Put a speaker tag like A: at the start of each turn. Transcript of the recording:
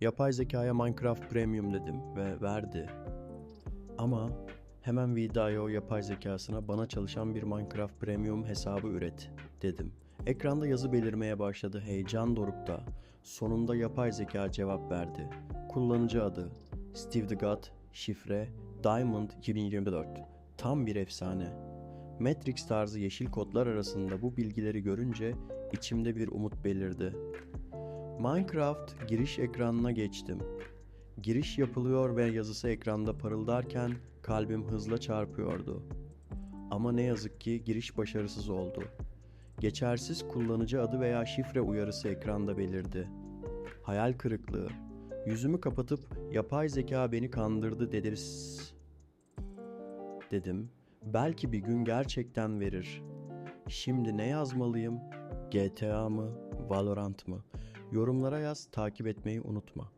A: Yapay zekaya Minecraft Premium dedim ve verdi. Ama hemen Vidayo yapay zekasına bana çalışan bir Minecraft Premium hesabı üret dedim. Ekranda yazı belirmeye başladı heyecan dorukta. Sonunda yapay zeka cevap verdi. Kullanıcı adı Steve the God, şifre Diamond 2024. Tam bir efsane. Matrix tarzı yeşil kodlar arasında bu bilgileri görünce içimde bir umut belirdi. Minecraft giriş ekranına geçtim. Giriş yapılıyor ve yazısı ekranda parıldarken kalbim hızla çarpıyordu. Ama ne yazık ki giriş başarısız oldu. Geçersiz kullanıcı adı veya şifre uyarısı ekranda belirdi. Hayal kırıklığı. Yüzümü kapatıp yapay zeka beni kandırdı dediriz dedim. Belki bir gün gerçekten verir. Şimdi ne yazmalıyım? GTA mı? Valorant mı? Yorumlara yaz, takip etmeyi unutma.